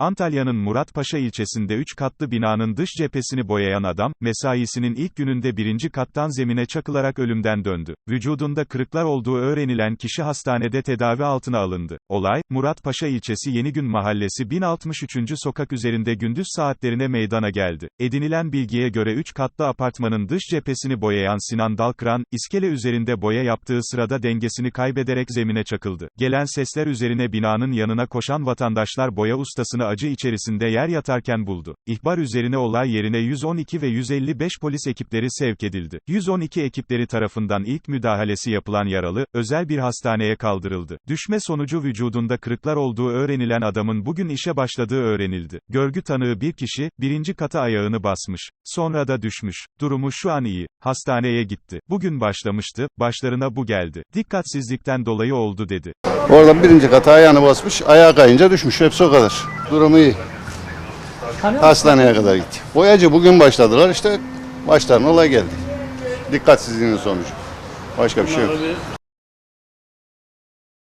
Antalya'nın Muratpaşa ilçesinde 3 katlı binanın dış cephesini boyayan adam, mesaisinin ilk gününde birinci kattan zemine çakılarak ölümden döndü. Vücudunda kırıklar olduğu öğrenilen kişi hastanede tedavi altına alındı. Olay, Muratpaşa ilçesi Yenigün Mahallesi 1063. sokak üzerinde gündüz saatlerine meydana geldi. Edinilen bilgiye göre 3 katlı apartmanın dış cephesini boyayan Sinan Dalkıran, iskele üzerinde boya yaptığı sırada dengesini kaybederek zemine çakıldı. Gelen sesler üzerine binanın yanına koşan vatandaşlar boya ustasını acı içerisinde yer yatarken buldu. İhbar üzerine olay yerine 112 ve 155 polis ekipleri sevk edildi. 112 ekipleri tarafından ilk müdahalesi yapılan yaralı, özel bir hastaneye kaldırıldı. Düşme sonucu vücudunda kırıklar olduğu öğrenilen adamın bugün işe başladığı öğrenildi. Görgü tanığı bir kişi, birinci kata ayağını basmış. Sonra da düşmüş. Durumu şu an iyi. Hastaneye gitti. Bugün başlamıştı, başlarına bu geldi. Dikkatsizlikten dolayı oldu dedi. Oradan birinci kata ayağını basmış, ayağa kayınca düşmüş. Hepsi o kadar. Durumu iyi. Hastaneye kadar gitti. Boyacı bugün başladılar işte başlarına olay geldi. Dikkatsizliğinin sonucu. Başka bir şey yok.